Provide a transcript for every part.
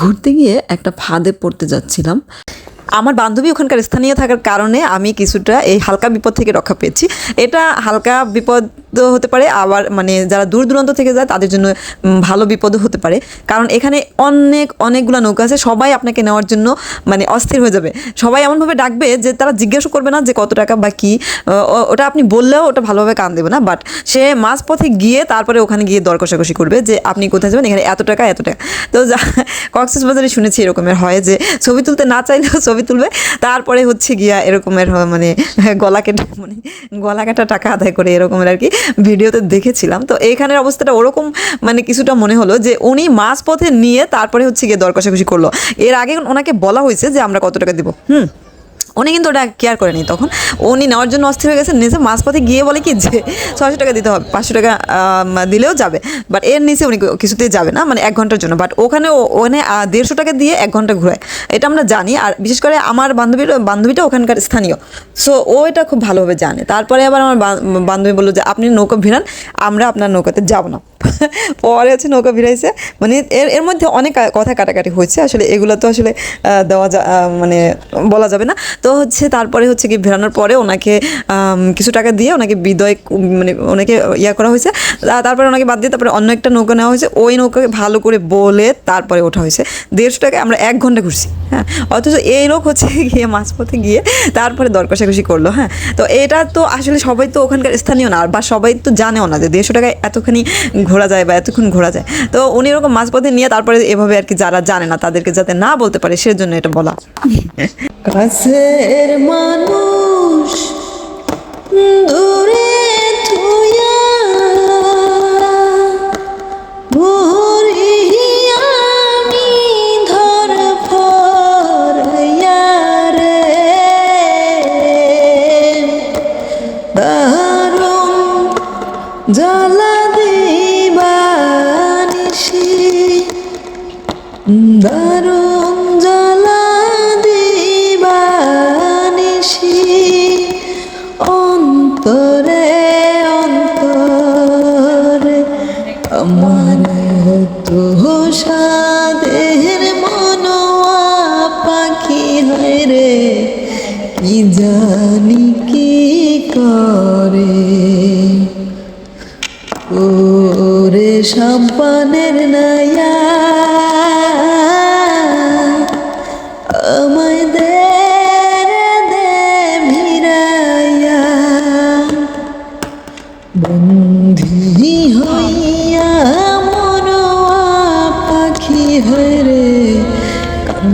ঘুরতে গিয়ে একটা ফাঁদে পড়তে যাচ্ছিলাম। আমার বান্ধবী ওখানকার স্থানীয় থাকার কারণে আমি কিছুটা এই হালকা বিপদ থেকে রক্ষা পেয়েছি। এটা হালকা বিপদ হতে পারে, আবার মানে যারা দূর দূরান্ত থেকে যায় তাদের জন্য ভালো বিপদও হতে পারে। কারণ এখানে অনেক, অনেকগুলো নৌকা আছে, সবাই আপনাকে নেওয়ার জন্য মানে অস্থির হয়ে যাবে। সবাই এমনভাবে ডাকবে যে তারা জিজ্ঞাসা করবে না যে কত টাকা বা কী। ওটা আপনি বললেও ওটা ভালোভাবে কান দেবে না, বাট সে মাঝ পথে গিয়ে তারপরে ওখানে গিয়ে দর কষাকষি করবে যে আপনি কোথায় যাবেন, এখানে এত টাকা এত টাকা। তো কক্সেস বাজারে শুনেছি এরকমের হয় যে ছবি তুলতে না চাইলেও ছবি তুলবে, তারপরে হচ্ছে গিয়া এরকমের মানে গলা কেটে মানে গলা কাটা টাকা আদায় করে এরকমের আর কি। ভিডিওতে দেখেছিলাম। তো এখানের অবস্থাটা ওরকম মানে কিছুটা মনে হলো যে উনি মাঝ পথে নিয়ে তারপরে হচ্ছে গিয়ে দর কষাকষি করল। এর আগে ওনাকে বলা হয়েছে যে আমরা কত টাকা দিব। হুম? উনি কিন্তু ওটা কেয়ার করেনি তখন। উনি নেওয়ার জন্য অস্থির হয়ে গেছে নিজে মাঝপথে গিয়ে বলে কি যে ছয়শো টাকা দিতে হবে, পাঁচশো টাকা দিলেও যাবে। বাট এর নিচে উনি কিছুতেই যাবে না মানে এক ঘণ্টার জন্য। বাট ওখানে ওখানে দেড়শো টাকা দিয়ে এক ঘণ্টা ঘুরায়। এটা আমরা জানি, আর বিশেষ করে আমার বান্ধবীর বান্ধবীটা ওখানকার স্থানীয়। সো ও এটা খুব ভালোভাবে জানে। তারপরে আবার আমার বান্ধবী বলল যে, আপনি নৌকা ভিড়ান, আমরা আপনার নৌকাতে যাব না। পরে হচ্ছে নৌকা ভিড়াইছে। মানে এর এর মধ্যে অনেক কথা কাটাকাটি হয়েছে। আসলে এগুলো তো আসলে দেওয়া যা মানে বলা যাবে না। তো হচ্ছে তারপরে হচ্ছে কি ভেড়ানোর পরে ওনাকে কিছু টাকা দিয়ে ওনাকে বিদয় মানে ওনাকে ইয়া করা হয়েছে। তারপরে ওনাকে বাদ দিয়ে তারপরে অন্য একটা নৌকা নেওয়া হয়েছে। ওই নৌকাকে ভালো করে বলে তারপরে ওঠা হয়েছে। দেড়শো টাকায় আমরা এক ঘণ্টা ঘুরছি হ্যাঁ। অথচ এই লোক হচ্ছে গিয়ে মাঝপথে গিয়ে তারপরে দর কষাকষি করল হ্যাঁ। তো এটা তো আসলে সবাই তো ওখানকার স্থানীয় না, বা সবাই তো জানেও না যে দেড়শো টাকায় এতখানি ঘোরা যায় বা এতক্ষণ ঘোরা যায়। তো উনি এরকম মাঝপথে নিয়ে তারপরে এভাবে আর কি যারা জানে না, তাদেরকে যাতে না বলতে পারে, সেজন্য এটা বলা। কাছের মানুষ দূরে আমি ধর রে। দারুণ জ্বালা দিবানিসি দারুণ তো সাদের মনোয়া পাখি হয় রে। কি জানি কি করে? ওরে সম্পানের নায়া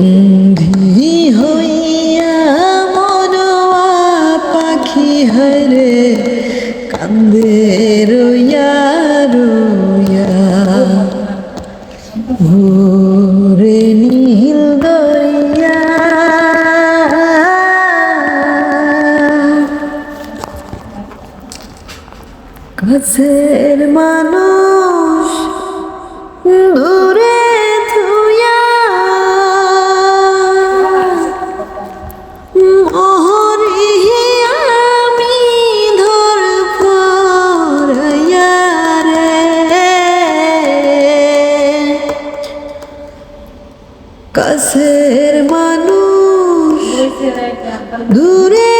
বন্ধি হইয়া মনোয়া পাখি হরে কান্দে রইয়া রইয়া। ভোরে নীল দরিয়া। কাছের মানুষ কাছের মানুষ। দূরে